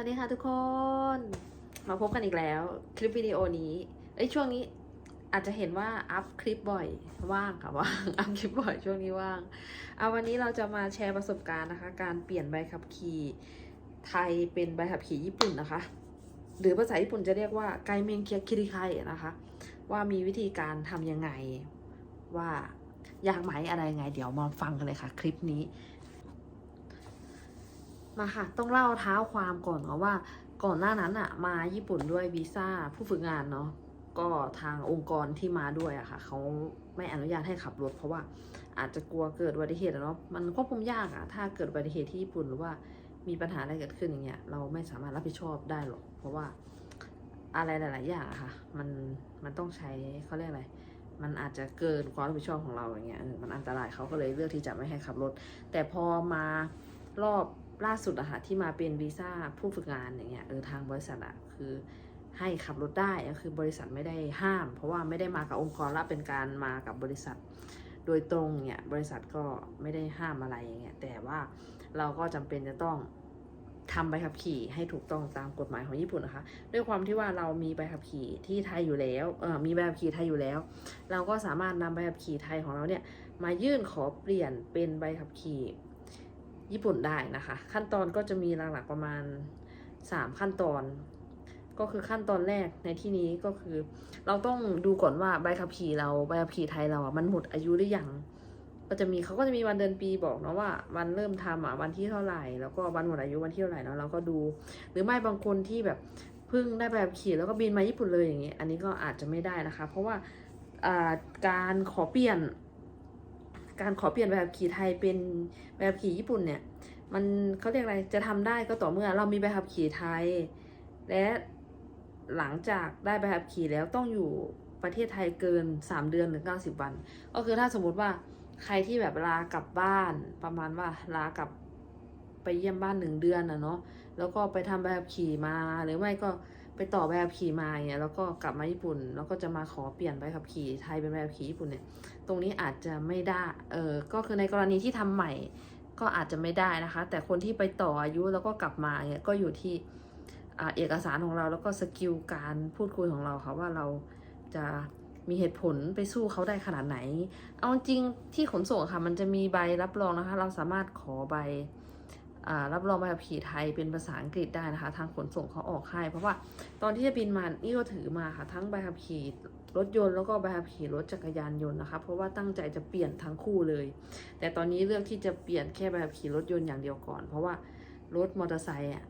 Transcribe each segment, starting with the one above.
วัสดีค่ะทุกคน มาพบกันอีกแล้ว คลิปวิดีโอนี้เอ้ช่วงนี้อาจจะเห็นว่าอัพคลิปบ่อยว่างค่ะว่างอัพคลิปบ่อยช่วงนี้ว่างเอาวันนี้เราจะมาแชร์ประสบการณ์นะคะ การเปลี่ยนใบขับขี่ไทยเป็นใบขับขี่ญี่ปุ่นนะคะ หรือภาษาญี่ปุ่นจะเรียกว่าไกเมงเคียคิริไคนะคะ ว่ามีวิธีการทำยังไงว่ายากไหมอะไรไง เดี๋ยวมาฟังกันเลยค่ะ คลิปนี้ มาค่ะ ต้องเล่าเท้าความก่อนเนาะว่า ก่อนหน้านั้นอะมาญี่ปุ่นด้วยวีซ่าผู้ฝึกงานเนาะก็ทางองค์กรที่มาด้วยอะค่ะเขาไม่อนุญาตให้ขับรถเพราะว่าอาจจะกลัวเกิดอุบัติเหตุเนาะมันควบคุมยากอะถ้าเกิดอุบัติเหตุที่ญี่ปุ่นหรือว่ามีปัญหาอะไรเกิดขึ้นอย่างเงี้ยเราไม่สามารถรับผิดชอบได้หรอกเพราะว่าอะไรหลาย ๆ อย่างอะค่ะ มันมันต้องใช้เขาเรียกอะไรมันอาจจะเกินความรับผิดชอบของเราอย่างเงี้ยมันอันตรายเขาก็เลยเลือกที่จะไม่ให้ขับรถ แต่พอมารอบ ล่าสุดอะค่ะที่มาเป็นวีซ่าผู้ฝึกงานอย่างเงี้ยเออทางบริษัทอะคือให้ขับรถได้ก็คือบริษัทไม่ได้ห้าม เพราะว่าไม่ได้มากับองค์กรและเป็นการมากับบริษัท โดยตรงเนี่ยบริษัทก็ไม่ได้ห้ามอะไรอย่างเงี้ยแต่ว่าเราก็จำเป็นจะต้องทำใบขับขี่ให้ถูกต้องตามกฎหมายของญี่ปุ่นนะคะ ด้วยความที่ว่าเรามีใบขับขี่ที่ไทยอยู่แล้วเออมีใบขับขี่ไทยอยู่แล้ว เราก็สามารถนำใบขับขี่ไทยของเราเนี่ยมายื่นขอเปลี่ยนเป็นใบขับขี่ ญี่ปุ่นได้นะคะ ขั้นตอนก็จะมีหลักๆประมาณ 3 ขั้นตอน ก็คือขั้นตอนแรกในที่นี้ก็คือ เราต้องดูก่อนว่าใบขับขี่เราใบขับขี่ไทยเราอะมันหมดอายุหรือยังก็จะมีเขาก็จะมีวันเดือนปีบอกเนาะว่าวันเริ่มทำอะวันที่เท่าไหร่ แล้วก็วันหมดอายุวันที่เท่าไหร่เนาะเราก็ดู หรือไม่บางคนที่แบบเพิ่งได้ใบขับขี่แล้วก็บินมาญี่ปุ่นเลยอย่างเงี้ยอันนี้ก็อาจจะไม่ได้นะคะ เพราะว่าอ่าการขอเปลี่ยน การขอเปลี่ยนใบขับขี่ไทยเป็นใบขับขี่ญี่ปุ่นเนี่ย มันเขาเรียกอะไรจะทำได้ก็ต่อเมื่อเรามีใบขับขี่ไทย และหลังจากได้ใบขับขี่แล้วต้องอยู่ประเทศไทยเกิน 3 เดือนหรือ90 วัน ก็คือถ้าสมมุติว่าใครที่แบบลากลับบ้านประมาณว่าลากลับไปเยี่ยมบ้านหนึ่งเดือนนะเนาะแล้วก็ไปทำใบขับขี่มาหรือไม่ก็ ไปต่อใบขับขี่มาเนี่ยแล้วก็กลับมาญี่ปุ่น แล้วก็จะมาขอเปลี่ยนใบขับขี่ไทยเป็นใบขับขี่ญี่ปุ่นเนี่ย ตรงนี้อาจจะไม่ได้ เออก็คือในกรณีที่ทำใหม่ก็อาจจะไม่ได้นะคะ แต่คนที่ไปต่ออายุแล้วก็กลับมาเนี่ยก็อยู่ที่เอกสารของเราแล้วก็สกิลการพูดคุยของเราค่ะว่าเราจะมีเหตุผลไปสู้เขาได้ขนาดไหน เอาจริงที่ขนส่งค่ะ มันจะมีใบรับรองนะคะ เราสามารถขอใบ รับรองใบขับขี่ไทยเป็นภาษาอังกฤษได้นะคะ ทางขนส่งเขาออกให้เพราะว่าตอนที่จะบินมานี่ก็ถือมาค่ะ ทั้งใบขับขี่รถยนต์แล้วก็ใบขับขี่รถจักรยานยนต์นะคะ เพราะว่าตั้งใจจะเปลี่ยนทั้งคู่เลย แต่ตอนนี้เลือกที่จะเปลี่ยนแค่ใบขับขี่รถยนต์อย่างเดียวก่อน เพราะว่ารถมอเตอร์ไซค์อะ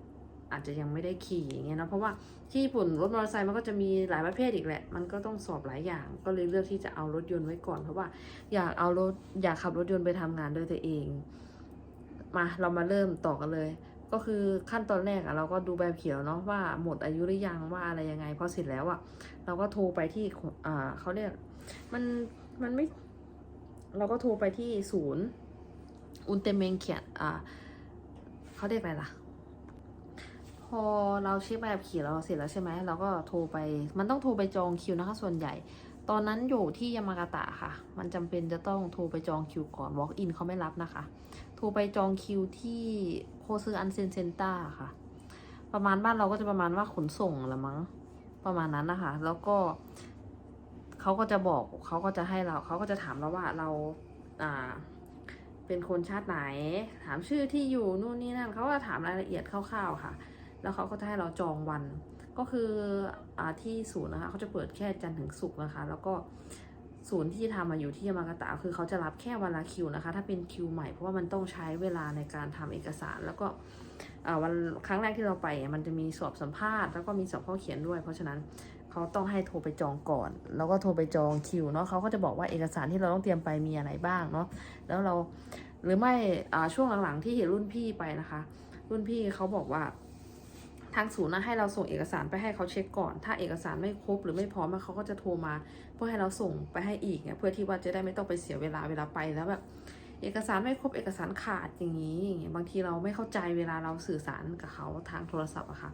อาจจะยังไม่ได้ขี่อย่างเงี้ยนะเพราะว่าที่ญี่ปุ่นรถมอเตอร์ไซค์มันก็จะมีหลายประเภทอีกแหละ มันก็ต้องสอบหลายอย่าง ก็เลยเลือกที่จะเอารถยนต์ไว้ก่อน เพราะว่าอยากเอารถอยากขับรถยนต์ไปทำงานด้วยตัวเอง มาเรามาเริ่มต่อกันเลย ก็คือขั้นตอนแรกอะเราก็ดูแบบเขียวเนาะว่าหมดอายุหรือยังว่าอะไรยังไงพอเสร็จแล้วอะเราก็โทรไปที่อ่าเขาเรียกมันมันไม่ เราก็โทรไปที่ศูนย์อุนเตเมงเขียนอ่าเขาเรียกอะไรล่ะพอเราเช็คใบขับขี่เราเสร็จแล้วใช่ไหมเราก็โทรไป มันต้องโทรไปจองคิวนะคะ ส่วนใหญ่ ตอนนั้นอยู่ที่ยามากาตะค่ะ มันจำเป็นจะต้องโทรไปจองคิวก่อน walk in เขาไม่รับนะคะ โทรไปจองคิวที่โคซึอันเซนเซนต้าค่ะ ประมาณบ้านเราก็จะประมาณว่าขนส่งละมั้ง ประมาณนั้นนะคะ แล้วก็เขาก็จะบอกเขาก็จะให้เราเขาก็จะถามเราว่าเราอ่าเป็นคนชาติไหน ถามชื่อที่อยู่นู่นนี่นั่นเขาก็ถามรายละเอียดคร่าวๆค่ะ แล้วเขาก็จะให้เราจองวัน ก็คืออ่าที่ศูนย์นะคะเขาจะเปิดแค่จันทร์ถึงศุกร์นะคะ แล้วก็ ศูนย์ที่ทำมาอยู่ที่ยามากาตะคือเขาจะรับแค่วันละคิวนะคะ ถ้าเป็นคิวใหม่เพราะว่ามันต้องใช้เวลาในการทำเอกสาร แล้วก็วันครั้งแรกที่เราไปมันจะมีสอบสัมภาษณ์แล้วก็มีสอบข้อเขียนด้วย เพราะฉะนั้นเขาต้องให้โทรไปจองก่อน แล้วก็โทรไปจองคิวเนาะเขาก็จะบอกว่าเอกสารที่เราต้องเตรียมไปมีอะไรบ้างเนาะแล้วเราหรือไม่ช่วงหลังๆที่เห็นรุ่นพี่ไปนะคะ รุ่นพี่เขาบอกว่า ทางศูนย์นะให้เราส่งเอกสารไปให้เขาเช็คก่อน ถ้าเอกสารไม่ครบหรือไม่พร้อมเขาก็จะโทรมา เพื่อให้เราส่งไปให้อีกเนี่ยเพื่อที่ว่าจะได้ไม่ต้องไปเสียเวลาเวลาไปแล้วแบบเอกสารไม่ครบเอกสารขาดอย่างนี้อย่างเงี้ยบางทีเราไม่เข้าใจเวลาเราสื่อสารกับเขาทางโทรศัพท์อะค่ะ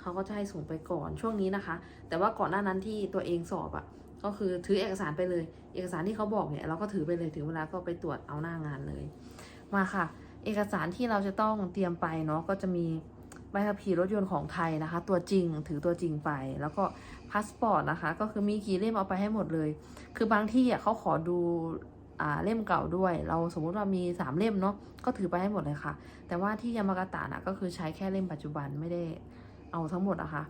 เขาก็จะให้ส่งไปก่อนช่วงนี้นะคะ แต่ว่าก่อนหน้านั้นที่ตัวเองสอบอะก็คือถือเอกสารไปเลย เอกสารที่เขาบอกเนี่ยเราก็ถือไปเลยถึงเวลาก็ไปตรวจเอาหน้างานเลย มาค่ะ เอกสารที่เราจะต้องเตรียมไปเนาะก็จะมี ใบขับขี่รถยนต์ของไทยนะคะ ตัวจริงถือตัวจริงไป แล้วก็พาสปอร์ตนะคะ ก็คือมีกี่เล่มเอาไปให้หมดเลย คือบางที่อะเขาขอดูอ่าเล่มเก่าด้วย เราสมมุติว่ามีสามเล่มเนาะก็ถือไปให้หมดเลยค่ะ แต่ว่าที่ยามากาตะนะก็คือใช้แค่เล่มปัจจุบันไม่ได้เอาทั้งหมดอะค่ะ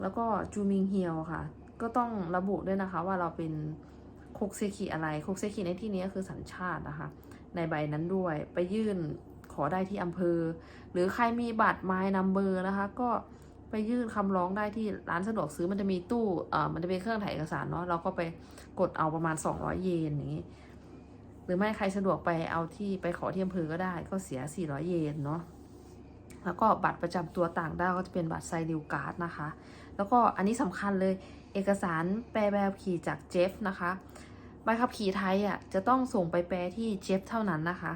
แล้วก็จูมิงเฮียวค่ะ ก็ต้องระบุด้วยนะคะว่าเราเป็นคุกเซคิอะไรคุกเซคิในที่นี้ก็คือสัญชาตินะคะ ในใบนั้นด้วยไปยื่น ขอได้ที่อำเภอ หรือใครมีบัตรไม้นัมเบอร์นะคะ ก็ไปยื่นคำร้องได้ที่ร้านสะดวกซื้อมันจะมีตู้เอ่อมันจะเป็นเครื่องถ่ายเอกสารเนาะเราก็ไปกดเอาประมาณ 200 เยนอย่างนี้หรือไม่ใครสะดวกไปเอาที่ไปขอที่อำเภอก็ได้ ก็เสีย 400 เยนเนาะแล้วก็บัตรประจำตัวต่างด้าวก็จะเป็นบัตรไซดิวการ์ดนะคะ แล้วก็อันนี้สำคัญเลยเอกสารแปลใบขับขี่จากเจฟนะคะใบขับขี่ไทยอะจะต้องส่งไปแปลที่เจฟเท่านั้นนะคะ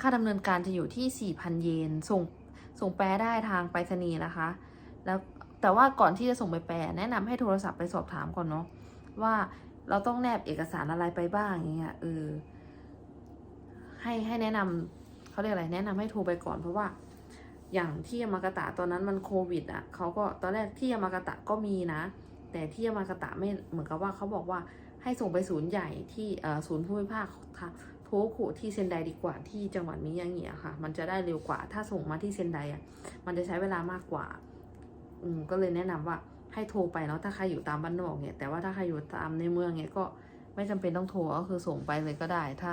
ค่าดำเนินการจะอยู่ที่ 4,000 เยน ส่งส่งแปลได้ทางไปรษณีย์นะคะ แล้วแต่ว่าก่อนที่จะส่งไปแปลแนะนำให้โทรศัพท์ไปสอบถามก่อนเนาะว่าเราต้องแนบเอกสารอะไรไปบ้างอย่างเงี้ยเออให้ให้แนะนำเขาเรียกอะไรแนะนำให้โทรไปก่อนเพราะว่าอย่างที่ยามากาตะตอนนั้นมันโควิดอะเขาก็ตอนแรกที่ยามากาตะก็มีนะ แต่ที่ยามากาตะไม่เหมือนกับว่าเขาบอกว่าให้ส่งไปศูนย์ใหญ่ที่เออศูนย์ภูมิภาคค่ะ โทคุที่เซนไดดีกว่าที่จังหวัดมิยางิอะค่ะ มันจะได้เร็วกว่า ถ้าส่งมาที่เซนไดอะมันจะใช้เวลามากกว่า อืมก็เลยแนะนำว่าให้โทรไปเนาะถ้าใครอยู่ตามบ้านนอกเนี่ยแต่ว่าถ้าใครอยู่ตามในเมืองเนี่ยก็ไม่จำเป็นต้องโทรก็คือส่งไปเลยก็ได้ ถ้า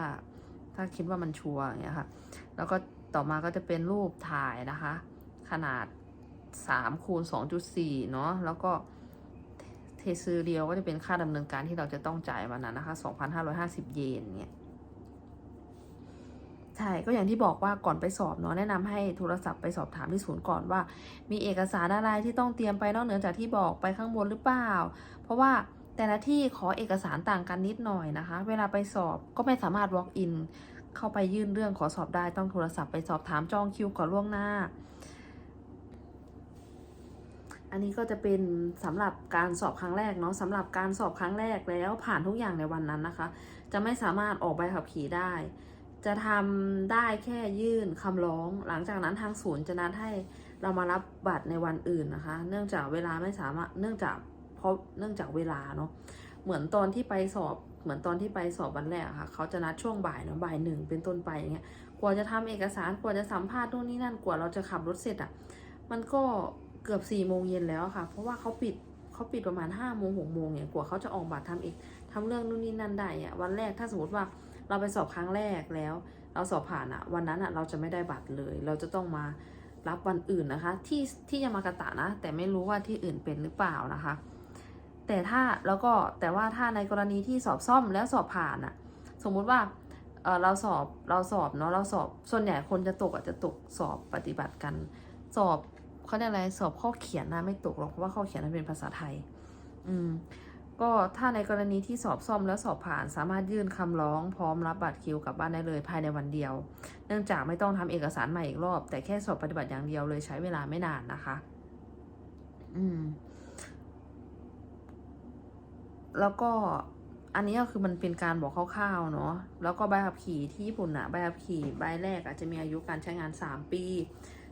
ถ้าคิดว่ามันชัวร์อย่างเงี้ยค่ะ แล้วก็ต่อมาก็จะเป็นรูปถ่ายนะคะ ขนาด3คูณ2.4เนาะแล้วก็เทซือเดียวก็จะเป็นค่าดำเนินการที่เราจะต้องจ่ายวันนั้นนะคะ 2,550 เยนเนี่ย ใช่ก็อย่างที่บอกว่าก่อนไปสอบเนาะแนะนำให้โทรศัพท์ไปสอบถามที่ศูนย์ก่อนว่า มีเอกสารอะไรที่ต้องเตรียมไปนอกเหนือจากที่บอกไปข้างบนหรือเปล่า เพราะว่าแต่ละที่ขอเอกสารต่างกันนิดหน่อยนะคะ เวลาไปสอบก็ไม่สามารถ walk in เข้าไปยื่นเรื่องขอสอบได้ต้องโทรศัพท์ไปสอบถามจองคิวก่อนล่วงหน้า อันนี้ก็จะเป็นสำหรับการสอบครั้งแรกเนาะสำหรับการสอบครั้งแรกแล้วผ่านทุกอย่างในวันนั้นนะคะ จะไม่สามารถออกใบขับขี่ได้ จะทำได้แค่ยื่นคำร้อง หลังจากนั้นทางศูนย์จะนัดให้เรามารับบัตรในวันอื่นนะคะ เนื่องจากเวลาไม่สามารถ เนื่องจากเพราะเนื่องจากเวลาเนาะ เหมือนตอนที่ไปสอบ เหมือนตอนที่ไปสอบวันแรกค่ะ เขาจะนัดช่วงบ่ายเนาะบ่ายหนึ่งเป็นต้นไปอย่างเงี้ย กว่าจะทำเอกสาร กว่าจะสัมภาษณ์นู่นนี่นั่น กว่าเราจะขับรถเสร็จอะมันก็เกือบสี่โมงเย็นแล้วค่ะ เพราะว่าเขาปิดเขาปิดประมาณห้าโมงหกโมงเนี่ย กว่าเขาจะออกบัตรทำเอกทำเรื่องนู่นนี่นั่นได้อะวันแรกถ้าสมมติว่า เราไปสอบครั้งแรกแล้ว เราสอบผ่านอะวันนั้นอะเราจะไม่ได้บัตรเลย เราจะต้องมารับวันอื่นนะคะ ที่ที่ยามากาตะนะ แต่ไม่รู้ว่าที่อื่นเป็นหรือเปล่านะคะ แต่ถ้าแล้วก็แต่ว่าถ้าในกรณีที่สอบซ่อมแล้วสอบผ่านอะสมมุติว่าเออเราสอบเราสอบเนาะเราสอบส่วนใหญ่คนจะตกอะจะตกสอบปฏิบัติกัน สอบเขาเรียกอะไรสอบข้อเขียนนะไม่ตกหรอกเพราะว่าข้อเขียนนั้นเป็นภาษาไทย อืม ก็ถ้าในกรณีที่สอบซ่อมแล้วสอบผ่านสามารถยื่นคำร้องพร้อมรับบัตรคิวกลับบ้านได้เลยภายในวันเดียว เนื่องจากไม่ต้องทำเอกสารใหม่อีกรอบ แต่แค่สอบปฏิบัติอย่างเดียวเลยใช้เวลาไม่นานนะคะ อืม แล้วก็อันนี้ก็คือมันเป็นการบอกคร่าวๆเนาะ แล้วก็ใบขับขี่ที่ญี่ปุ่นอะใบขับขี่ใบแรกอะจะมีอายุการใช้งาน 3 ปี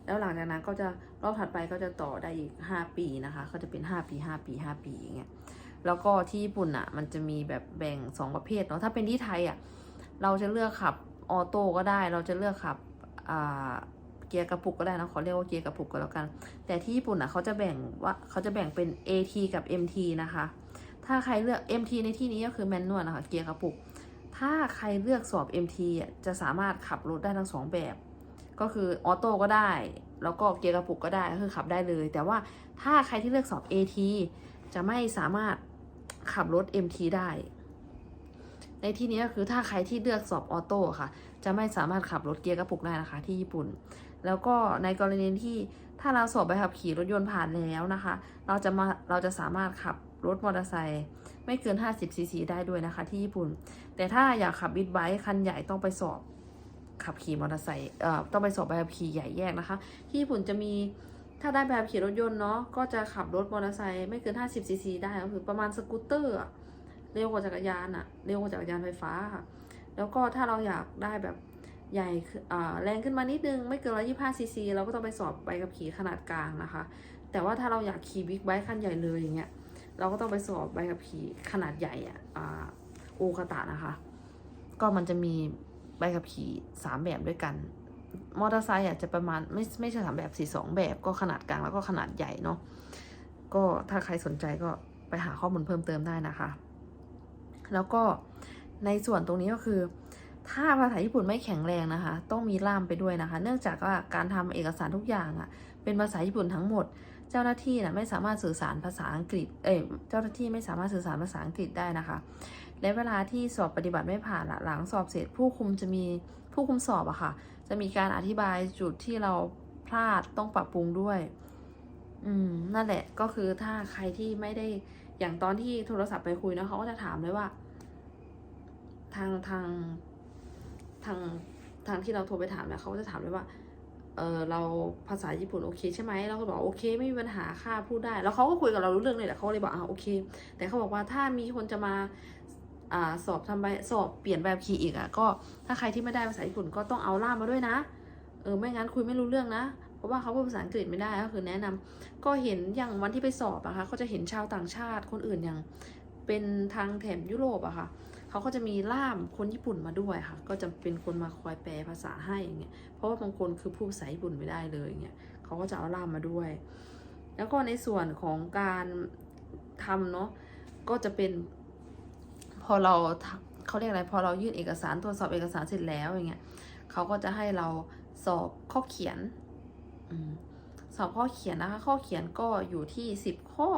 แล้วหลังจากนั้นก็จะรอบถัดไปก็จะต่อได้อีก 5 ปีนะคะ ก็จะเป็น 5 ปี 5 ปี 5 ปีอย่างเงี้ยแล้วก็ที่ญี่ปุ่นอะ มันจะมีแบบแบ่งสองประเภทเนาะถ้าเป็นที่ไทยอะเราจะเลือกขับออโต้ก็ได้ เราจะเลือกขับอ่าเกียร์กระปุกก็ได้นะขอเรียกว่าเกียร์กระปุกก็แล้วกัน แต่ที่ญี่ปุ่นอะเขาจะแบ่งว่าเขาจะแบ่งเป็น AT กับ MT นะคะ ถ้าใครเลือก MT ในที่นี้ก็คือแมนนวลนะคะเกียร์กระปุก ถ้าใครเลือกสอบ MT อะจะสามารถขับรถได้ทั้งสองแบบ ก็คือออโต้ก็ได้ แล้วก็เกียร์กระปุกก็ได้ก็คือขับได้เลย แต่ว่าถ้าใครที่เลือกสอบ AT จะไม่สามารถขับรถ MT ได้ ในที่นี้ก็คือถ้าใครที่เลือกสอบออโต้ค่ะ จะไม่สามารถขับรถเกียร์กระปุกได้นะคะ ที่ญี่ปุ่น แล้วก็ในกรณีที่ถ้าเราสอบใบขับขี่รถยนต์ผ่านแล้วนะคะ เราจะมาเราจะสามารถขับรถมอเตอร์ไซค์ไม่เกิน 50ซีซีได้ด้วยนะคะ ที่ญี่ปุ่น แต่ถ้าอยากขับบิ๊กไบค์คันใหญ่ต้องไปสอบ ขับขี่มอเตอร์ไซค์เอ่อต้องไปสอบใบขับขี่ใหญ่แยกนะคะ ที่ญี่ปุ่นจะมีถ้าได้แบบขี่รถยนต์เนาะก็จะขับรถมอเตอร์ไซค์ไม่เกิน 50ซีซีได้ก็คือประมาณสกูตเตอร์เร็วกว่าจักรยานอะเร็วกว่าจักรยานไฟฟ้าค่ะ แล้วก็ถ้าเราอยากได้แบบใหญ่แรงขึ้นมานิดนึง ไม่เกิน125ซีซีเราก็ต้องไปสอบใบขับขี่ขนาดกลางนะคะ แต่ว่าถ้าเราอยากขี่บิ๊กไบค์คันใหญ่เลยอย่างเงี้ยเราก็ต้องไปสอบใบขับขี่ขนาดใหญ่อะโอคาตะนะคะ ก็มันจะมี บขับขี่สามแบบด้วยกัน มอเตอร์ไซค์อะจะประมาณไม่ไม่ใช่สามแบบสี่สองแบบก็ขนาดกลางแล้วก็ขนาดใหญ่เนาะก็ถ้าใครสนใจก็ไปหาข้อมูลเพิ่มเติมได้นะคะ แล้วก็ในส่วนตรงนี้ก็คือ ถ้าภาษาญี่ปุ่นไม่แข็งแรงนะคะ ต้องมีล่ามไปด้วยนะคะ เนื่องจากว่าการทำเอกสารทุกอย่างอะ่ะ เป็นภาษาญี่ปุ่นทั้งหมด เจ้าหน้าที่นะไม่สามารถสื่อสารภาษาอังกฤษ เอ้ยเจ้าหน้าที่ไม่สามารถสื่อสารภาษาอังกฤษได้นะคะ และเวลาที่สอบปฏิบัติไม่ผ่านอะหลังสอบเสร็จผู้คุมจะมีผู้คุมสอบอะค่ะ จะมีการอธิบายจุดที่เราพลาดต้องปรับปรุงด้วย อืม นั่นแหละก็คือถ้าใครที่ไม่ได้อย่างตอนที่โทรศัพท์ไปคุยนะเขาก็จะถามเลยว่า ทางทางทางทางที่เราโทรไปถามเนี่ยเขาก็จะถามเลยว่าเออเราภาษาญี่ปุ่นโอเคใช่ไหมเราก็บอกโอเคไม่มีปัญหาค่ะพูดได้ แล้วเขาก็คุยกับเรารู้เรื่องเลยแหละเขาเลยบอกอ่าโอเค แต่เขาบอกว่าถ้ามีคนจะมา อสอบทำใบสอบเปลี่ยนแบบคีย์อีกอะก็ถ้าใครที่ไม่ได้ภาษาญี่ปุ่นก็ต้องเอาล่ามมาด้วยนะเออไม่งั้นคุยไม่รู้เรื่องนะเพราะว่าเขาพูดภาษาอังกฤษไม่ได้ก็คือแนะนำก็เห็นอย่างวันที่ไปสอบอะคะก็จะเห็นชาวต่างชาติคนอื่นอย่างเป็นทางแถบยุโรปอะค่ะเขาก็จะมีล่ามคนญี่ปุ่นมาด้วยค่ะ ก็จะเป็นคนมาคอยแปลภาษาให้อย่างเงี้ยเพราะว่าบางคนคือพูดภาษาญี่ปุ่นไม่ได้เลยอย่างเงี้ยเขาก็จะเอาล่ามมาด้วย แล้วก็ในส่วนของการทำเนาะก็จะเป็น พอเราเขาเรียกอะไรพอเรายื่นเอกสารตรวจสอบเอกสารเสร็จแล้วอย่างเงี้ยเขาก็จะให้เราสอบข้อเขียนอสอบข้อเขียนนะคะ ข้อเขียนก็อยู่ที่สิบข้อ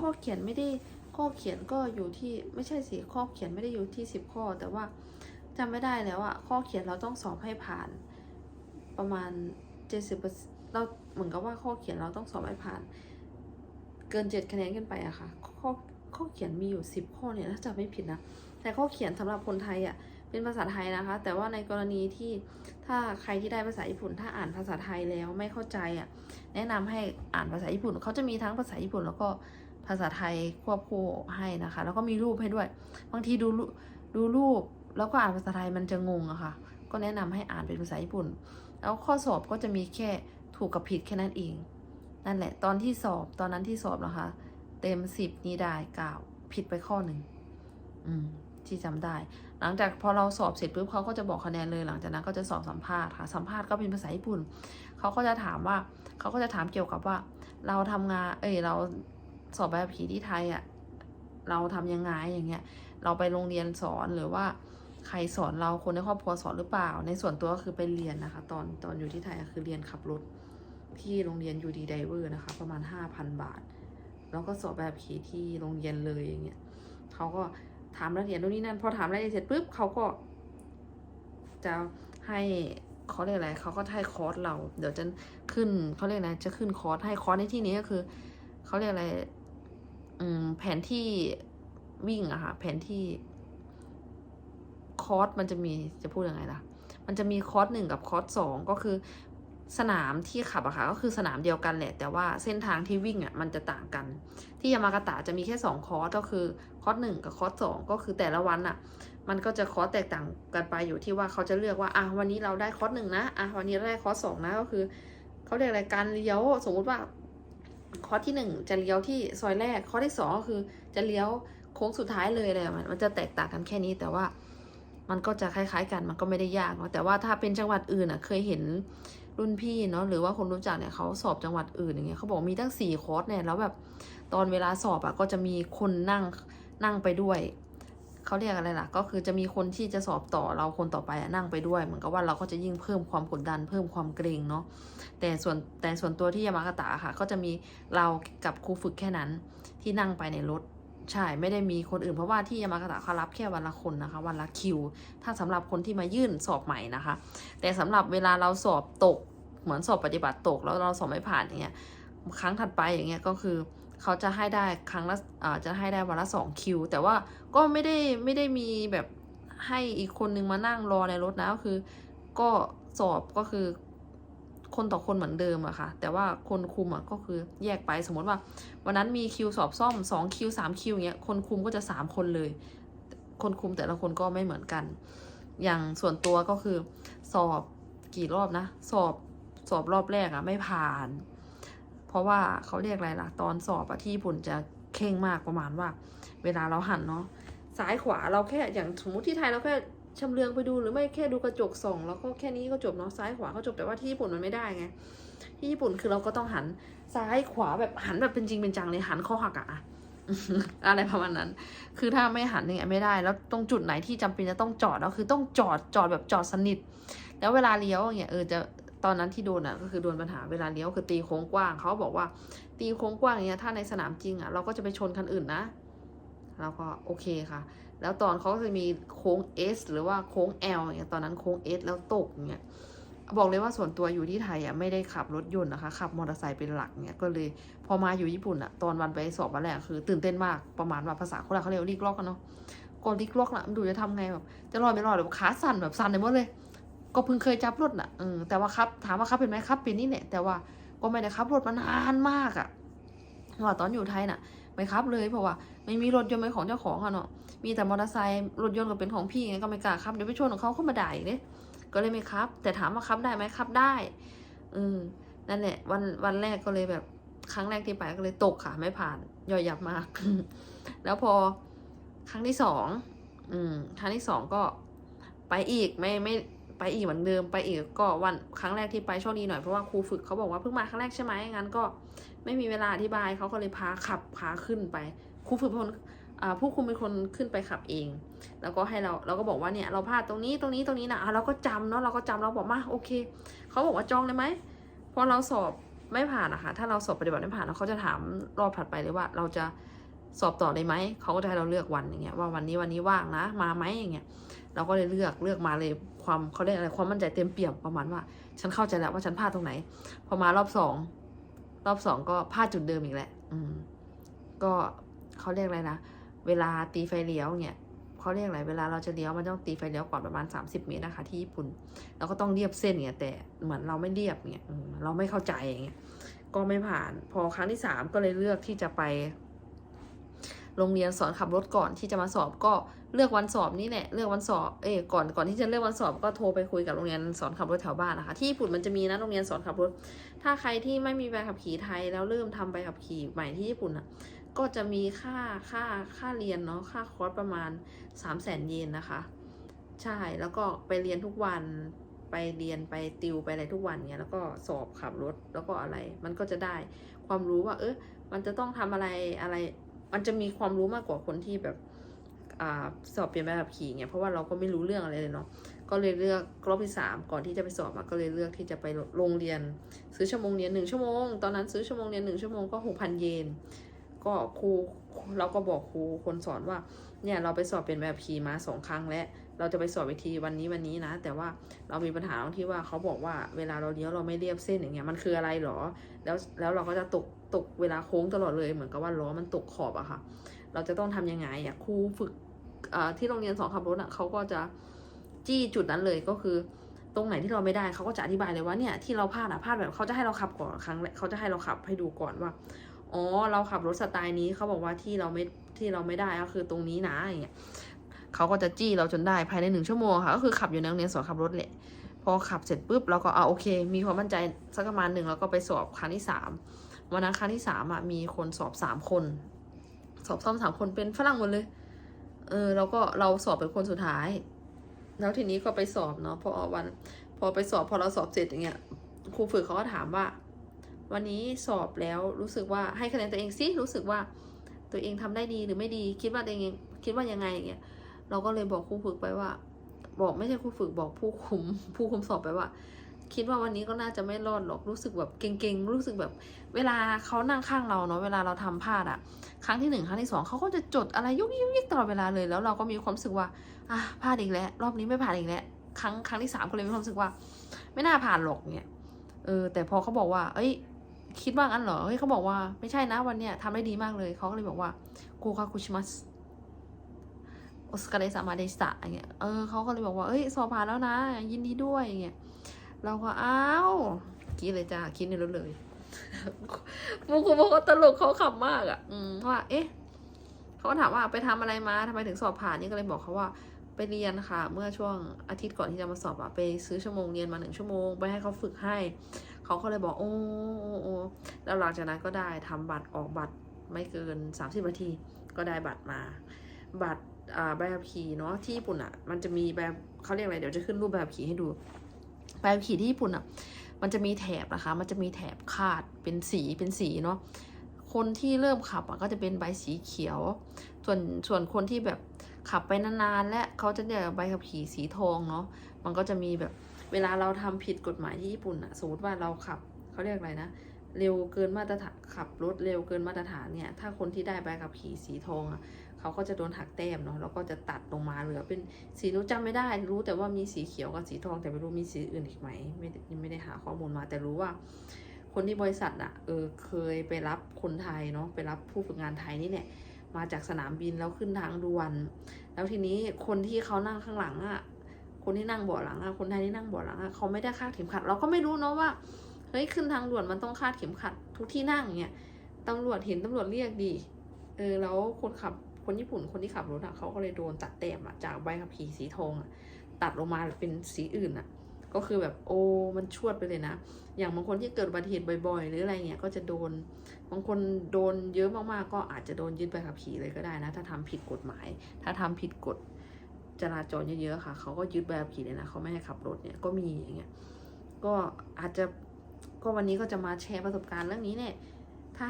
ข้อเขียนไม่ได้ข้อเขียนก็อยู่ที่ไม่ใช่สิข้อเขียนไม่ได้อยู่ที่สิบข้อ แต่ว่าจำไม่ได้แล้วอะข้อเขียนเราต้องสอบให้ผ่านประมาณเจ็ดสิบเรา เหมือนกับว่าข้อเขียนเราต้องสอบให้ผ่าน เกินเจ็ดคะแนนขึ้นไปอะค่ะ ข้อข้อเขียนมีอยู่สิบข้อเนี่ยถ้าจำไม่ผิดนะแต่ข้อเขียนสำหรับคนไทยอะเป็นภาษาไทยนะคะ แต่ว่าในกรณีที่ถ้าใครที่ได้ภาษาญี่ปุ่น ถ้าอ่านภาษาไทยแล้วไม่เข้าใจอะแนะนำให้อ่านภาษาญี่ปุ่นเขาจะมีทั้งภาษาญี่ปุ่น แล้วก็ภาษาไทยควบคู่ให้นะคะ แล้วก็มีรูปให้ด้วย บางทีดูรูดูรูปแล้วก็อ่านภาษาไทยมันจะงงอะค่ะ ก็แนะนำให้อ่านเป็นภาษาญี่ปุ่น แล้วข้อสอบก็จะมีแค่ ถูกกับผิดแค่นั้นเอง นั่นแหละ ตอนที่สอบตอนนั้นที่สอบนะคะ เต็มสิบนี่ได้เก้าผิดไปข้อหนึ่งอืมที่จำได้ หลังจากพอเราสอบเสร็จปุ๊บเขาก็จะบอกคะแนนเลย หลังจากนั้นก็จะสอบสัมภาษณ์ค่ะ สัมภาษณ์ก็เป็นภาษาญี่ปุ่น เขาก็จะถามว่า เขาก็จะถามเกี่ยวกับว่า เราทำงาน เอ้ย เราสอบแบบผีที่ไทยอะ่ะ เราทำยังไงอย่างเงี้ย เราไปโรงเรียนสอนหรือว่าใครสอนเราคนในครอบครัวสอนหรือเปล่า ในส่วนตัวก็คือไปเรียนนะคะ ตอนตอนอยู่ที่ไทยคือเรียนขับรถ ที่โรงเรียนยูดีไดเวอร์นะคะ ประมาณห้าพันบาท แล้วก็สอบแบบขีที่โรงเรียนเลยอย่างเงี้ยเขาก็ถามรายละเอียดนู่นนี่นั่น พอถามรายละเอียดเสร็จปุ๊บเขาก็ จะให้เขาเรียกอะไรเขาก็ให้คอร์สเรา เดี๋ยวจะขึ้นเขาเรียกอะไรจะขึ้นคอร์สให้คอร์สในที่นี้ก็คือเขาเรียกอะไร อืม แผนที่วิ่งอะค่ะ แผนที่ คอร์สมันจะมีจะพูดยังไงล่ะ มันจะมีคอร์สหนึ่งกับคอร์สสองก็คือ สนามที่ขับอะค่ะก็คือสนามเดียวกันแหละ แต่ว่าเส้นทางที่วิ่งอะมันจะต่างกัน ที่ยามากาตะจะมีแค่สองคอร์สก็คือคอร์สหนึ่งกับคอร์สสองก็คือแต่ละวันอะมันก็จะคอร์สแตกต่างกันไปอยู่ที่ว่าเขาจะเลือกว่าอะวันนี้เราได้คอร์สหนึ่งนะอะวันนี้เราได้คอร์สสองนะก็คือเขาเรียกอะไรการเลี้ยวสมมุติว่าคอร์สที่หนึ่งจะเลี้ยวที่ซอยแรกคอร์สที่สองก็คือจะเลี้ยวโค้งสุดท้ายเลยเลยมันมันจะแตกต่างกันแค่นี้แต่ว่ามันก็จะคล้ายๆกันมันก็ไม่ได้ยากเนาะแต่ว่าถ้าเป็นจังหวัดอื่นอะเคยเห็น รุ่นพี่เนาะหรือว่าคนรู้จักเนี่ยเขาสอบจังหวัดอื่นอย่างเงี้ยเขาบอกมีตั้งสี่คอร์สเนี่ยแล้วแบบตอนเวลาสอบอะก็จะมีคนนั่งนั่งไปด้วยเขาเรียกอะไรล่ะ ก็คือจะมีคนที่จะสอบต่อเราคนต่อไปอะนั่งไปด้วยเหมือนกับว่าเราก็จะยิ่งเพิ่มความกดดันเพิ่มความเกรงเนาะแต่ส่วนแต่ส่วนตัวที่ยามากาตะค่ะ ก็จะมีเรากับครูฝึกแค่นั้นที่นั่งไปในรถ ใช่ไม่ได้มีคนอื่นเพราะว่าที่ยามากาตะเขารับแค่วันละคนนะคะ วันละคิว ถ้าสำหรับคนที่มายื่นสอบใหม่นะคะ แต่สำหรับเวลาเราสอบตก เหมือนสอบปฏิบัติตกแล้วเราสอบไม่ผ่านอย่างเงี้ยครั้งถัดไปอย่างเงี้ยก็คือเขาจะให้ได้ครั้งละจะให้ได้วันละสองคิว แต่ว่าก็ไม่ได้ไม่ได้มีแบบให้อีกคนนึงมานั่งรอในรถนะก็คือ ก็สอบก็คือ คนต่อคนเหมือนเดิมอะค่ะ แต่ว่าคนคุมอะก็คือแยกไปสมมติว่า วันนั้นมีคิวสอบซ่อมสองคิวสามคิวเงี้ยคนคุมก็จะสามคนเลย คนคุมแต่ละคนก็ไม่เหมือนกัน อย่างส่วนตัวก็คือ สอบกี่รอบนะ สอบสอบรอบแรกอะไม่ผ่าน เพราะว่าเขาเรียกอะไรล่ะ ตอนสอบอะที่ญี่ปุ่นจะเข่งมากประมาณว่า เวลาเราหันเนาะซ้ายขวาเราแค่อย่างสมมติที่ไทยเราแค่ ชำเลืองไปดูหรือไม่แค่ดูกระจกส่องแล้วก็แค่นี้ก็จบเนาะซ้ายขวาก็จบแต่ว่าที่ญี่ปุ่นมันไม่ได้ไงที่ญี่ปุ่นคือเราก็ต้องหันซ้ายขวาแบบหันแบบเป็นจริงเป็นจังเลยหันข้อหักอะอะไรประมาณนั้น คือถ้าไม่หันอย่างเงี้ยไม่ได้ แล้วตรงจุดไหนที่จำเป็นจะต้องจอดแล้วคือต้องจอดจอดแบบจอดสนิท แล้วเวลาเลี้ยวอย่างเงี้ยเออจะตอนนั้นที่โดนอะก็คือโดนปัญหาเวลาเลี้ยวคือตีโค้งกว้างเขาบอกว่า ตีโค้งกว้างอย่างเงี้ยถ้าในสนามจริงอะเราก็จะไปชนคันอื่นนะ เราก็โอเคค่ะ แล้วตอนเขาก็จะมีโค้ง S หรือว่าโค้ง L อย่างเงี้ยตอนนั้นโค้ง S แล้วตกเงี้ยบอกเลยว่าส่วนตัวอยู่ที่ไทยอะไม่ได้ขับรถยนต์นะคะ ขับมอเตอร์ไซค์เป็นหลักเงี้ยก็เลยพอมาอยู่ญี่ปุ่นอะตอนวันไปสอบวันแรกคือตื่นเต้นมากประมาณว่าภาษาคราชเขาเรียกว่าลีกล็อกกันเนาะก่อนลีกล็อกนะมันดูจะทำไงแบบจะรอดไม่รอดแบบขาสั่นแบบสั่นเลยหมดเลย ก็เพิ่งเคยจับรถน่ะเออแต่ว่าครับถามว่าครับเป็นไหมครับเป็นนี่แหละแต่ว่าก็ไม่ได้ขับรถมานานมากอะ่ะว่าตอนอยู่ไทยน่ะ ไม่ขับเลยเพราะว่าไม่มีรถยนต์เป็นของเจ้าของอะเนาะมีแต่มอเตอร์ไซค์รถยนต์ก็เป็นของพี่ไงก็ไม่กล้าขับเดี๋ยวไปชนของเขาเข้ามาด่าอีกเนี่ยก็เลยไม่ขับ แต่ถามว่าขับได้ไหมขับได้อืมนั่นแหละวันวันแรกก็เลยแบบครั้งแรกที่ไปก็เลยตกค่ะไม่ผ่านย่อยยับมาก แล้วพอครั้งที่สองอืมครั้งที่สองก็ไปอีกไม่ไม่ไปอีกเหมือนเดิมไปอีกก็วันครั้งแรกที่ไปโชคดีหน่อยเพราะว่าครูฝึกเขาบอกว่าเพิ่งมาครั้งแรกใช่ไหมงั้นก็ ไม่มีเวลาอธิบายเขาก็เลยพาขับพาขึ้นไปครูฝึกเป็นคนผู้คุมเป็นคนขึ้นไปขับเอง แล้วก็ให้เราเราก็บอกว่าเนี่ยเราพลาดตรงนี้ตรงนี้ตรงนี้นะเราก็จำเนาะเราก็จำเราบอกมาโอเคเขาบอกว่าจองเลยไหมพอเราสอบไม่ผ่านอะคะถ้าเราสอบปฏิบัติไม่ผ่านเขาจะถามรอบถัดไปเลยว่า เราจะสอบต่อได้ไหมเขาก็จะให้เราเลือกวันอย่างเงี้ยว่าวันนี้วันนี้ว่างนะมาไหมอย่างเงี้ยเราก็เลยเลือกเลือกมาเลยความเขาเรียกอะไรความมั่นใจเต็มเปี่ยมประมาณว่า ฉันเข้าใจแล้วว่าฉันพลาดตรงไหน พอมารอบสอง รอบสองก็พลาดจุดเดิมอีกแหละ อืม ก็เขาเรียกอะไรนะ เวลาตีไฟเลี้ยวเนี่ยเขาเรียกอะไร เวลาเราจะเลี้ยวมันต้องตีไฟเลี้ยวก่อนประมาณ 30 เมตรนะคะ ที่ญี่ปุ่น แล้วก็ต้องเรียบเส้นเนี่ยแต่เหมือนเราไม่เรียบเนี่ยเราไม่เข้าใจอย่างเงี้ย ก็ไม่ผ่าน พอครั้งที่สามก็เลยเลือกที่จะไป โรงเรียนสอนขับรถก่อนที่จะมาสอบก็เลือกวันสอบนี่แหละเลือกวันสอบเอ้ก่อนก่อนที่จะเลือกวันสอบก็โทรไปคุยกับโรงเรียนสอนขับรถแถวบ้านนะคะที่ญี่ปุ่นมันจะมีนะโรงเรียนสอนขับรถ ถ้าใครที่ไม่มีใบขับขี่ไทยแล้วเริ่มทำใบขับขี่ใหม่ที่ญี่ปุ่นอะก็จะมีค่าค่าค่าเรียนเนาะค่าคอร์สประมาณ 3 0 0แสนเยนนะคะ ใช่แล้วก็ไปเรียนทุกวันไปเรียนไปติวไปอะไรทุกวันเนี้ยแล้วก็สอบขับรถแล้วก็อะไร มันก็จะได้ความรู้ว่า เออมันจะต้องทำอะไรอะไร มันจะมีความรู้มากกว่าคนที่แบบอสอบเปลี่ยนใบขับขี่เนี่ยเพราะว่าเราก็ไม่รู้เรื่องอะไรเลยเนาะก็เลยเลือกรอบที่สามก่อนที่จะไปสอบมาก็เลยเลือกที่จะไปโรงเรียน ซื้อชั่วโมงเรียนหนึ่งชั่วโมง ตอนนั้นซื้อชั่วโมงเรียนหนึ่งชั่วโมงก็หกพันเยนก็ครูเราก็บอกครูคนสอนว่าเนี่ยเราไปสอบเป็นแบบขี่มาสองครั้งแล้ว เราจะไปสอบอีกทีวันนี้วันนี้นะ แต่ว่าเรามีปัญหาตรงที่ว่าเขาบอกว่าเวลาเราเลี้ยวเราไม่เรียบเส้นอย่างเงี้ยมันคืออะไรหรอ แล้วแล้วเราก็จะตกตกเวลาโค้งตลอดเลยเหมือนกับว่าล้อมันตกขอบอะค่ะ เราจะต้องทำยังไงอะครูฝึกที่โรงเรียนสอนขับรถอะเขาก็จะจี้จุดนั้นเลยก็คือ ตรงไหนที่เราไม่ได้เขาก็จะอธิบายเลยว่าเนี่ยที่เราพลาดอะพลาดแบบเขาจะให้เราขับก่อนครั้งเขาจะให้เราขับให้ดูก่อนว่าอ๋อเราขับรถสไตล์นี้เขาบอกว่าที่เราไม่ที่เราไม่ได้ก็คือตรงนี้นะอย่างเงี้ย เขาก็จะจี้เราจนได้ภายในหนึ่งชั่วโมงค่ะก็คือขับอยู่ในโรงเรียนสอนขับรถแหละพอขับเสร็จปุ๊บเราก็เอาโอเค มีความมั่นใจสักประมาณหนึ่งแล้วก็ไปสอบครั้งที่สามวันนั้นครั้งที่สามอะมีคนสอบสามคน สอบซ่อมสามคนเป็นฝรั่งหมดเลย เออแล้วก็เราสอบเป็นคนสุดท้าย แล้วทีนี้ก็ไปสอบเนาะพอวัน พอไปสอบพอเราสอบเสร็จอย่างเงี้ยครูฝึกเขาก็ถามว่า วันนี้สอบแล้วรู้สึกว่าให้คะแนนตัวเองสิรู้สึกว่าตัวเองทำได้ดีหรือไม่ดี คิดว่าตัวเองคิดว่ายังไงอย่างเงี้ย เราก็เลยบอกครูฝึกไปว่า บอกไม่ใช่ครูฝึกบอกผู้คุม ผู้คุมสอบไปว่า คิดว่าวันนี้ก็น่าจะไม่รอดหรอกรู้สึกแบบเก่งๆรู้สึกแบบ เวลาเขานั่งข้างเราเนาะเวลาเราทำพลาดอะครั้งที่หนึ่งครั้งที่สองเขาก็จะจดอะไรยุกยิกยุกยิกตลอดเวลาเลยแล้วเราก็มีความรู้สึกว่าอะพลาดอีกแล้ว รอบนี้ไม่ผ่านอีกแล้วครั้งครั้งที่สามก็เลยมีความรู้สึกว่า ไม่น่าผ่านหรอกเนี่ยเออแต่พอเขาบอกว่า เอ้ย คิดว่างั้นเหรอเฮ้ยเขาบอกว่าไม่ใช่นะวันเนี้ยทำได้ดีมากเลยเขาก็เลยบอกว่าโกคาคุชิมัส โอสการ์เดซามาเดสตะอย่างเงี้ยเออเขาก็เลยบอกว่าเอ้ยสอบผ่านแล้วนะ ยินดีด้วยอย่างเงี้ยเราก็อ้าวกรีดเลยจ้าคิดในรถเลยมูคุโมก็ตลกเขาขำมากอะ่ะ อืมว่าเอ๊ะเขาถามว่าไปทำอะไรมาทำไมถึงสอบผ่านนี่ก็เลยบอกเขาว่าไปเรียนค่ะ เมื่อช่วงอาทิตย์ก่อนที่จะมาสอบอะไปซื้อชั่วโมงเรียนมาหนึ่งชั่วโมง ไปให้เขาฝึกให้เขาก็เลยบอกโอ้โอ้โอ้แล้วหลังจากนั้นก็ได้ทำบัตรออกบัตรไม่เกินสามสิบนาทีก็ได้บัตรมา บัตร ใบขับขี่เนาะที่ญี่ปุ่นอะ มันจะมีแบบเขาเรียกอะไรเดี๋ยวจะขึ้นรูปใบขับขี่ให้ดูใบขับขี่ที่ญี่ปุ่นอะ มันจะมีแถบนะคะ มันจะมีแถบคาดเป็นสีเป็นสีเนาะคนที่เริ่มขับอะก็จะเป็นใบสีเขียว ส่วนส่วนคนที่แบบขับไปนานๆ และเขาจะเรียกใบขับขี่สีทองเนาะมันก็จะมีแบบเวลาเราทำผิดกฎหมายที่ญี่ปุ่นอะสมมติว่าเราขับเขาเรียกอะไรนะเร็วเกินมาตรฐานขับรถเร็วเกินมาตรฐานเนี่ย ถ้าคนที่ได้ใบขับขี่สีทองอะ เขาก็จะโดนหักแต้มเนาะแล้วก็จะตัดลงมาเหลือเป็นสีรู้จำไม่ได้ รู้แต่ว่ามีสีเขียวกับสีทองแต่ไม่รู้มีสีอื่นอีกไหมไม่ได้ยังไม่ได้หาข้อมูลมาแต่รู้ว่า คนที่บริษัทอะเออเคยไปรับคนไทยเนาะไปรับผู้ฝึกงานไทยนี่แหละมาจากสนามบินแล้วขึ้นทางด่วน แล้วทีนี้คนที่เขานั่งข้างหลังอะคนที่นั่งเบาะหลังอะคนไทยที่นั่งเบาะหลังอะเขาไม่ได้คาดเข็มขัด เราก็ไม่รู้เนาะว่าเฮ้ยขึ้นทางด่วนมันต้องคาดเข็มขัด ทุกที่นั่งเนี่ยตำรวจเห็นตำรวจเรียกดีเออแล้วคนขับ คนญี่ปุ่นคนที่ขับรถอะเขาก็เลยโดนตัดแต้มอะจากใบขับขี่สีทองอะตัดลงมาเป็นสีอื่นอะก็คือแบบโอ้มันชวดไปเลยนะ อย่างบางคนที่เกิดอุบัติเหตุบ่อยๆ หรืออะไรเงี้ยก็จะโดน บางคนโดนเยอะมากๆ ก็อาจจะโดนยึดใบขับขี่เลยก็ได้นะ ถ้าทำผิดกฎหมาย ถ้าทำผิดกฎจราจรเยอะๆค่ะ เขาก็ยึดใบขับขี่เลยนะเขาไม่ให้ขับรถเนี่ยก็มีอย่างเงี้ย ก็อาจจะก็วันนี้ก็จะมาแชร์ประสบการณ์เรื่องนี้เนี่ย ถ้า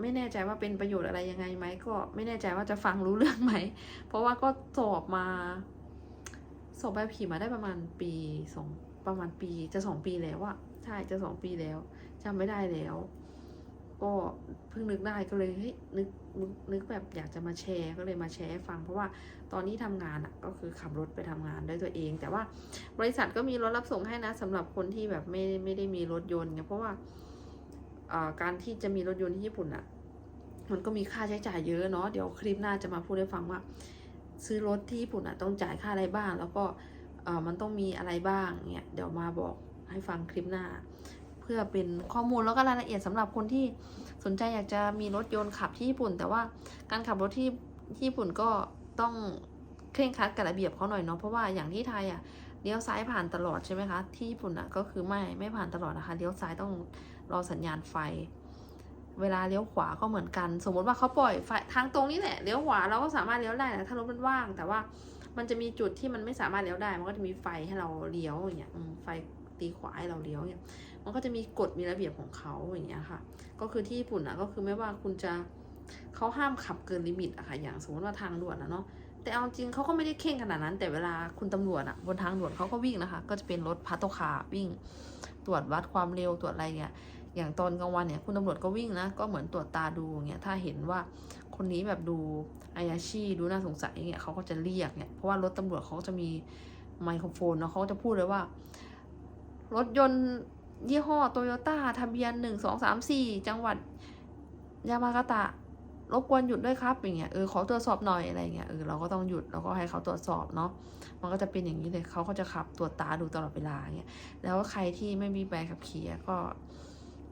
ไม่แน่ใจว่าเป็นประโยชน์อะไรยังไงไหมก็ไม่แน่ใจว่าจะฟังรู้เรื่องไหม เพราะว่าก็สอบมาสอบแบบขี่มาได้ประมาณปีสองประมาณปีจะสองปีแล้วอะใช่จะสองปีแล้วจำไม่ได้แล้ว ก็เพิ่งนึกได้ก็เลยเฮ้ยนึกนึกแบบอยากจะมาแชร์ก็เลยมาแชร์ให้ฟัง เพราะว่าตอนนี้ทำงานอะก็คือขับรถไปทำงานด้วยตัวเอง แต่ว่าบริษัทก็มีรถรับส่งให้นะสำหรับคนที่แบบไม่ไม่ได้มีรถยนต์เนี่ยเพราะว่า การที่จะมีรถยนต์ที่ญี่ปุ่นอะมันก็มีค่าใช้จ่ายเยอะเนาะเดี๋ยวคลิปหน้าจะมาพูดให้ฟังว่า ซื้อรถที่ญี่ปุ่นอะต้องจ่ายค่าอะไรบ้าง แล้วก็มันต้องมีอะไรบ้างเนี่ยเดี๋ยวมาบอกให้ฟังคลิปหน้า เพื่อเป็นข้อมูลแล้วก็รายละเอียดสำหรับคนที่สนใจอยากจะมีรถยนต์ขับที่ญี่ปุ่น แต่ว่าการขับรถที่ที่ญี่ปุ่นก็ต้องเคร่งครัดกับระเบียบเขาหน่อยเนาะเพราะว่าอย่างที่ไทยอะเลี้ยวซ้ายผ่านตลอดใช่ไหมคะ ที่ญี่ปุ่นอะก็คือไม่ไม่ผ่านตลอดนะคะเลี้ยวซ้ายต้อง รอสัญญาณไฟ เวลาเลี้ยวขวาก็เหมือนกัน สมมติว่าเขาปล่อยไฟทางตรงนี้แหละเลี้ยวขวาเราก็สามารถเลี้ยวได้นะถ้ารถมันว่าง แต่ว่ามันจะมีจุดที่มันไม่สามารถเลี้ยวได้ มันก็จะมีไฟให้เราเลี้ยวอย่างเงี้ยไฟตีขวาให้เราเลี้ยวเนี่ยมันก็จะมีกฎมีระเบียบของเขาอย่างเงี้ยค่ะ ก็คือที่ญี่ปุ่นอะก็คือไม่ว่าคุณจะเขาห้ามขับเกินลิมิตอะค่ะอย่างสมมติว่าทางด่วนอะเนาะแต่เอาจริงเขาก็ไม่ได้เข่งขนาดนั้น แต่เวลาคุณตำรวจอะบนทางด่วนเขาก็วิ่งนะคะ ก็จะเป็นรถพาโตคาวิ่ง ตรวจวัดความเร็วตรวจอะไรเงี้ย อย่างตอนกลางวันเนี่ยคุณตำรวจก็วิ่งนะก็เหมือนตรวจตาดูเงี้ยถ้าเห็นว่าคนนี้แบบดูอายาชีดูน่าสงสัยเงี้ยเขาก็จะเรียกเนี่ยเพราะว่ารถตำรวจเขาจะมีไมโครโฟนเนาะเขาจะพูดเลยว่า รถยนต์ยี่ห้อโตโยต้าทะเบียนหนึ่งสองสามสี่จังหวัดยามากาตะรบกวนหยุดด้วยครับอย่างเงี้ยเออขอตรวจสอบหน่อยอะไรเงี้ยเออเราก็ต้องหยุดแล้วก็ให้เขาตรวจสอบเนาะมันก็จะเป็นอย่างนี้เลยเขาก็จะขับตรวจตาดูตลอดเวลาเงี้ยแล้วใครที่ไม่มีใบขับขี่ก็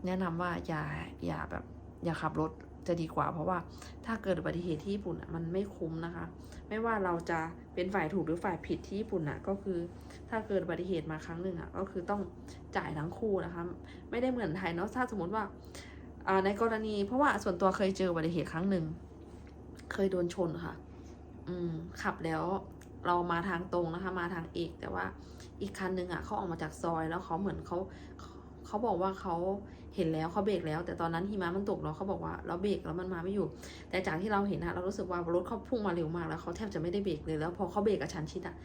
แนะนำว่าอย่าอย่าแบบอย่าขับรถจะดีกว่า เพราะว่าถ้าเกิดอุบัติเหตุที่ญี่ปุ่นอะมันไม่คุ้มนะคะ ไม่ว่าเราจะเป็นฝ่ายถูกหรือฝ่ายผิดที่ญี่ปุ่นอะก็คือ ถ้าเกิดอุบัติเหตุมาครั้งหนึ่งอะก็คือต้องจ่ายทั้งคู่นะคะ ไม่ได้เหมือนไทยเนาะถ้าสมมติว่าอ่าในกรณีเพราะว่าส่วนตัวเคยเจออุบัติเหตุครั้งหนึ่งเคยโดนชนค่ะ อืมขับแล้วเรามาทางตรงนะคะ มาทางเอกแต่ว่าอีกคันหนึ่งอะเขาออกมาจากซอยแล้วเขาเหมือนเขาเขาบอกว่าเขา เห็นแล้วเขาเบรกแล้ว แต่ตอนนั้นหิมะมันตกแล้วเขาบอกว่าเราเบรกแล้วมันมาไม่อยู่ แต่จากที่เราเห็นอะเรารู้สึกว่ารถเขาพุ่งมาเร็วมากแล้วเขาแทบจะไม่ได้เบรกเลยแล้วพอเขาเบรกกับชันชิดอะ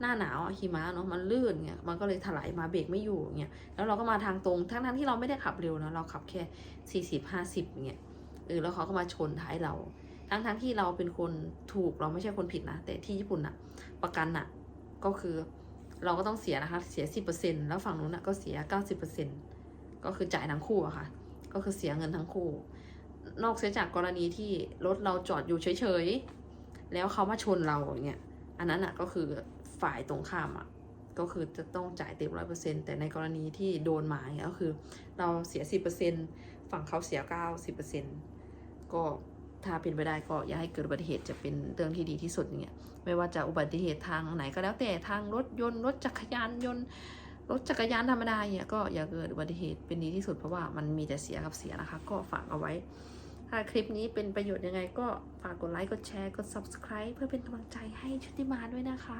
หน้าหนาวอะหิมะเนาะมันลื่นเงี้ยมันก็เลยถลายมาเบรกไม่อยู่เงี้ยแล้วเราก็มาทางตรงทั้งทั้งที่เราไม่ได้ขับเร็วนะเราขับแค่สี่สิบห้าสิบเงี้ยเออแล้วเขาก็มาชนท้ายเรา ทั้งทั้งที่เราเป็นคนถูกเราไม่ใช่คนผิดนะแต่ที่ญี่ปุ่นอะประกันอะก็คือเราก็ต้องเสียนะคะเสียสิบเปอร์เซ็นแล้วฝั่งนู้นอะก็เสียเก้าสิบเปอร์เซ็น ก็คือจ่ายทั้งคู่อะค่ะ ก็คือเสียเงินทั้งคู่ นอกเสียจากกรณีที่รถเราจอดอยู่เฉยๆ แล้วเขามาชนเราอย่างเงี้ย อันนั้นอะก็คือฝ่ายตรงข้ามอะก็คือจะต้องจ่ายเต็มร้อยเปอร์เซ็นต์แต่ในกรณีที่โดนหมาเนี่ยก็คือ เราเสียสิบเปอร์เซ็นต์ฝั่งเขาเสียเก้าสิบเปอร์เซ็นต์ก็ถ้าเป็นไปได้ก็อย่าให้เกิดอุบัติเหตุจะเป็นเรื่องที่ดีที่สุดอย่างเงี้ยไม่ว่าจะอุบัติเหตุทางไหนก็แล้วแต่ทางรถยนต์รถจักรยานยนต์ รถจักรยานธรรมดาเนี่ยก็อย่าเกิดอุบัติเหตุเป็นดีที่สุดเพราะว่ามันมีแต่เสียกับเสียนะคะ ก็ฝากเอาไว้ ถ้าคลิปนี้เป็นประโยชน์ยังไง ก็ฝากกดไลค์กดแชร์กด subscribe เพื่อเป็นกำลังใจให้ชุติมาด้วยนะคะ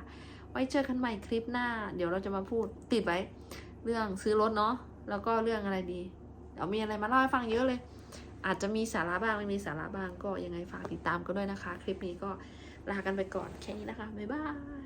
ไว้เจอกันใหม่คลิปหน้า เดี๋ยวเราจะมาพูดติดไว้ เรื่องซื้อรถเนาะแล้วก็เรื่องอะไรดีเดี๋ยวมีอะไรมาเล่าให้ฟังเยอะเลย อาจจะมีสาระบ้างไม่มีสาระบ้างก็ยังไงฝากติดตามกันด้วยนะคะ คลิปนี้ก็ลากันไปก่อนแค่นี้นะคะบ๊ายบาย